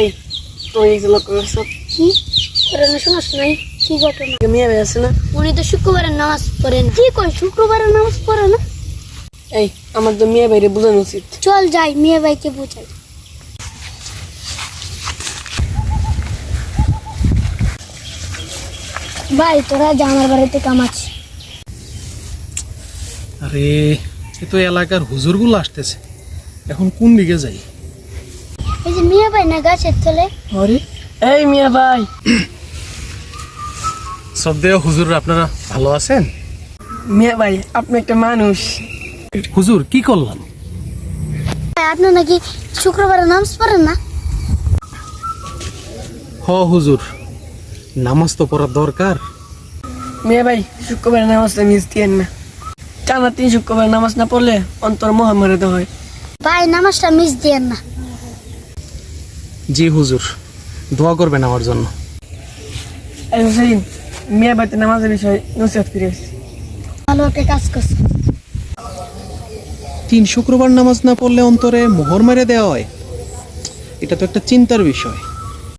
এই তুই করছ কি? কোরআনে শোনাস নাই কি ঘটনা? মেয়ে ভাই আছে না? উনি তো শুক্রবারের নামাজ পড়ে না। কি কই শুক্রবারের নামাজ পড়ে না? এই আমার তো মেয়ে ভাইরে বোঝানো উচিত। চল যাই মেয়ে ভাইকে বুঝাই। ভাই তোরা বাড়িতে কামাচ্ছি আরে এ তো এলাকার হুজুরগুলো আসতেছে। এখন কোন দিকে যাই? এই যে মেয়ে ভাই না গাছের তলে? আরে এই মিয়া ভাই। শ্রদ্ধেয় হুজুর আপনারা ভালো আছেন? মিয়া ভাই আপনি একটা মানুষ। হুজুর কি করলাম আপনি নাকি শুক্রবারে নামাজ পড়েন না? হ হুজুর। নামাজ তো পড়ার দরকার। মিয়া ভাই শুক্রবার নামাজটা মিস দিয়েন না। টানা তিন শুক্রবার নামাজ না পড়লে অন্তর মহামারিত হয়। ভাই নামাজটা মিস দিয়েন না। জি হুজুর। দোয়া করবেন আমার জন্য। এই হুসাইন মিয়া ভাইতে নামাজের বিষয়ে নসিহত ফিরে ভালো একটা কাজ করছে। তিন শুক্রবার নামাজ না পড়লে অন্তরে মোহর মেরে দেওয়া হয়। এটা তো একটা চিন্তার বিষয়।